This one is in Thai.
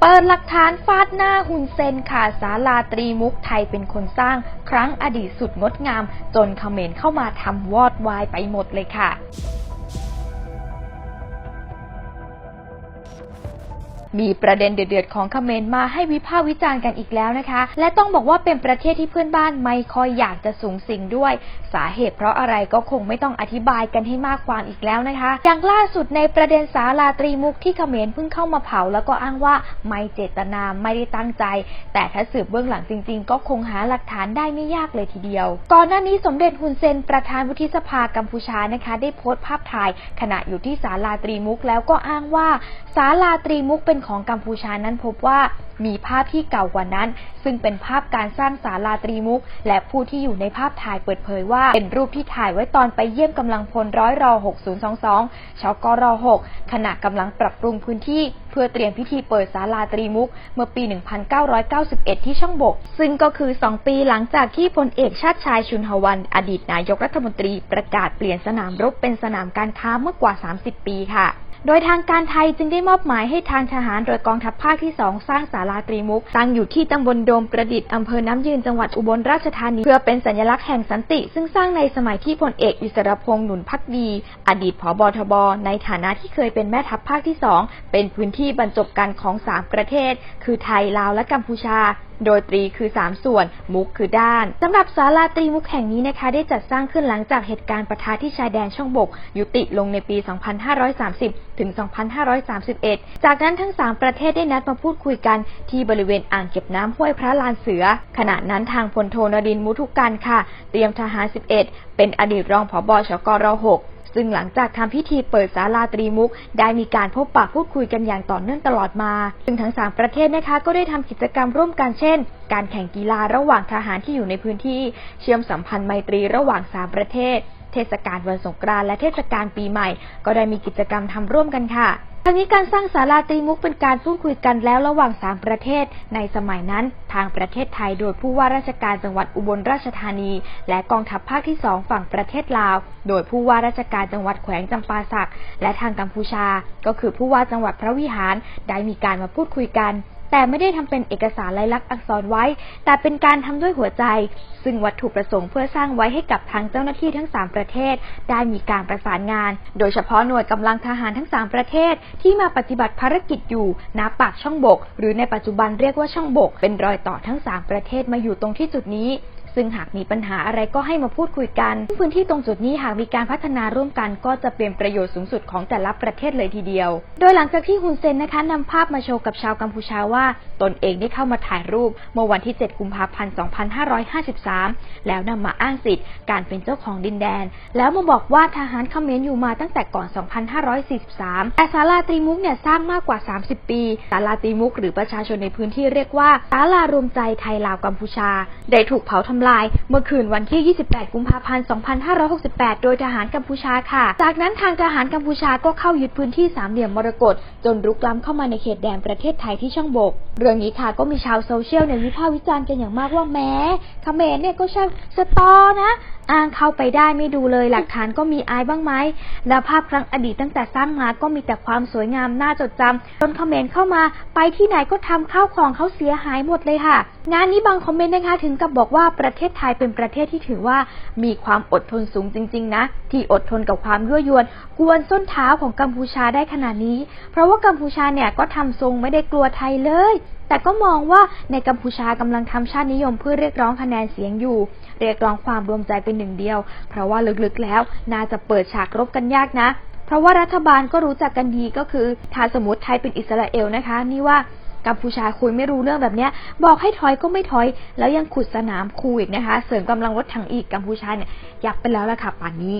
เปิดหลักฐานฟาดหน้าหุนเซนค่ะศาลาตรีมุกไทยเป็นคนสร้าง ครั้งอดีตสุดงดงาม จนเขมรเข้ามาทำวอดวายไปหมดเลยค่ะ มีประเด็นเดือดๆของเขมรมาให้วิพากษ์วิจารณ์กันอีกแล้วนะคะ และต้องบอกว่าเป็นประเทศที่เพื่อนบ้านไม่ค่อยอยากจะสูงสิงด้วย สาเหตุเพราะอะไรก็คงไม่ต้องอธิบายกันให้มากความอีกแล้วนะคะ อย่างล่าสุดในประเด็นสาลาตรีมุกที่เขมรเพิ่งเข้ามาเผา แล้วก็อ้างว่าไม่เจตนาไม่ได้ตั้งใจ แต่ถ้าสืบเบื้องหลังจริง ๆ ก็คงหาหลักฐานได้ไม่ยากเลยทีเดียว ก่อนหน้านี้สมเด็จฮุนเซนประธานวุฒิสภากัมพูชานะคะ ได้โพสต์ภาพถ่าย ขณะอยู่ที่ศาลาตรีมุกแล้วก็อ้างว่าศาลาตรีมุกเป็นของกัมพูชานั้นพบว่ามีภาพที่เก่ากว่านั้น ซึ่งเป็นภาพการสร้างศาลาตรีมุก และผู้ที่อยู่ในภาพถ่ายเปิดเผยว่า เป็นรูปที่ถ่ายไว้ตอนไปเยี่ยมกำลังพลร้อยรอ6022ชกร6ขณะกำลังปรับปรุงพื้นที่ พื่อเตรียมพิธีเปิดศาลาตรีมุกเมื่อปี 1991 ที่ช่องบก ซึ่งก็คือ 2 ปีหลังจากที่พลเอกชาติชายชุนหวัน อดีตนายกรัฐมนตรีประกาศเปลี่ยนสนามรบเป็นสนามการค้าเมื่อกว่า 30 ปีค่ะโดยทางการไทยจึงได้มอบหมายให้ทางทหารโดยกองทัพภาคที่ 2 สร้างศาลาตรีมุก ตั้งอยู่ที่ตำบลโดมประดิษฐ์อำเภอน้ำยืนจังหวัดอุบลราชธานีเพื่อเป็นสัญลักษณ์แห่งสันติ ซึ่งสร้างในสมัยที่พลเอกอิสรพงษ์หนุนพักดี อดีตผบทบ ในฐานะที่เคยเป็นแม่ทัพภาคที่ 2 เป็นพื้นที่บรรจบกันของ 3 ประเทศ คือไทย ลาว และกัมพูชา โดยตรีคือ 3 ส่วน มุกคือด้านสำหรับศาลาตรีมุกแห่งนี้นะคะ ได้จัดสร้างขึ้นหลังจากเหตุการณ์ประทะที่ชายแดนช่องบก ยุติลงในปี 2530 ถึง 2531 จากนั้นทั้ง 3 ประเทศได้นัดมาพูดคุยกันที่บริเวณอ่างเก็บน้ำห้วยพระลานเสือ ขณะนั้นทางพลโทนรินมุทุกันค่ะ เตรียมทหาร 11 เป็นอดีตรองผบชกร6 ซึ่งหลังจากทำพิธีเปิดศาลาตรีมุก ได้มีการพบปะพูดคุยกันอย่างต่อเนื่องตลอดมา ซึ่งทั้ง 3 ประเทศนะคะก็ได้ทำกิจกรรมร่วมกันเช่น การแข่งกีฬาระหว่างทหารที่อยู่ในพื้นที่ เชื่อมสัมพันธ์ไมตรีระหว่าง 3 ประเทศ เทศกาลวันสงกรานต์และเทศกาลปีใหม่ ก็ได้มีกิจกรรมทำร่วมกันค่ะ ทั้งนี้การสร้างศาลาตรีมุกเป็นการพูดคุยกันแล้วระหว่าง 3 ประเทศ ในสมัยนั้น ทางประเทศไทยโดยผู้ว่าราชการจังหวัดอุบลราชธานี และกองทัพภาคที่ 2 ฝั่งประเทศลาว โดยผู้ว่าราชการจังหวัดแขวงจำปาสัก และทางกัมพูชา ก็คือผู้ว่าจังหวัดพระวิหารได้มีการมาพูดคุยกัน แต่ไม่ได้ทำเป็นเอกสารลายลักษณ์อักษรไว้ แต่เป็นการทำด้วยหัวใจ ซึ่งวัตถุประสงค์เพื่อสร้างไว้ให้กับทางเจ้าหน้าที่ทั้ง 3 ประเทศ ได้มีการประสานงาน โดยเฉพาะหน่วยกำลังทหารทั้ง 3 ประเทศ ที่มาปฏิบัติภารกิจอยู่ณปากช่องบก หรือในปัจจุบันเรียกว่าช่องบก เป็นรอยต่อทั้ง 3 ประเทศมาอยู่ตรงที่จุดนี้ ซึ่งหากมีปัญหาอะไรก็ให้มาพูดคุยกัน พื้นที่ตรงจุดนี้หากมีการพัฒนาร่วมกันก็จะเป็นประโยชน์สูงสุดของแต่ละประเทศเลยทีเดียว โดยหลังจากที่ฮุนเซนนะคะนำภาพมาโชว์กับชาวกัมพูชาว่า ตนเองได้เข้ามาถ่ายรูป เมื่อวันที่ 7 กุมภาพันธ์ 2553 แล้วนำมาอ้างสิทธิ์การเป็นเจ้าของดินแดน แล้วมาบอกว่าทหารเขมรอยู่มาตั้งแต่ก่อน 2543 แต่ศาลาตรีมุกเนี่ยสร้างมากกว่า 30 ปีศาลาตรีมุกหรือประชาชนในพื้นที่เรียกว่าศาลารวมใจไทยลาวกัมพูชา ได้ถูกเผาทำลายเมื่อคืนวันที่ 28 กุมภาพันธ์ 2568 โดยทหารกัมพูชาค่ะ จากนั้นทางทหารกัมพูชาก็เข้ายึดพื้นที่สามเหลี่ยมมรกตจนรุกล้ำเข้ามาในเขตแดนประเทศไทยที่ช่องบก เรื่องนี้ค่ะก็มีชาวโซเชียลเนี่ยวิพากษ์วิจารณ์กันอย่างมากว่าแม้เขมรเนี่ยก็ช่างสตอนะ อ้างเข้าไปได้ไม่ดูเลย หลักฐานก็มีอายบ้างไหมแล้วภาพครั้งอดีตตั้งแต่สร้างมาก็มีแต่ความสวยงามน่าจดจำจนคอมเมนต์เข้ามา ไปที่ไหนก็ทำข้าวของเขาเสียหายหมดเลยค่ะ งานนี้บางคอมเมนต์นะคะถึงกับบอกว่าประเทศไทยเป็นประเทศที่ถือว่ามีความอดทนสูงจริง ๆ นะ ที่อดทนกับความยั่วยวน กวนส้นเท้าของกัมพูชาได้ขนาดนี้ เพราะว่ากัมพูชาเนี่ยก็ทำทรงไม่ได้กลัวไทยเลย แต่ก็มองว่าในกัมพูชากำลังทำชาตินิยมเพื่อเรียกร้องคะแนนเสียงอยู่ เรียกร้องความรวมใจเป็นหนึ่งเดียว เพราะว่าลึกๆแล้วน่าจะเปิดฉากรบกันยากนะ เพราะว่ารัฐบาลก็รู้จักกันดีก็คือถ้าสมมติไทยเป็นอิสราเอลนะคะ นี่ว่ากัมพูชาคุยไม่รู้เรื่องแบบเนี้ย บอกให้ถอยก็ไม่ถอย แล้วยังขุดสนามคูอีกนะคะ เสริมกำลังรถถังอีกกัมพูชาเนี่ยอยากไปแล้วละค่ะป่านนี้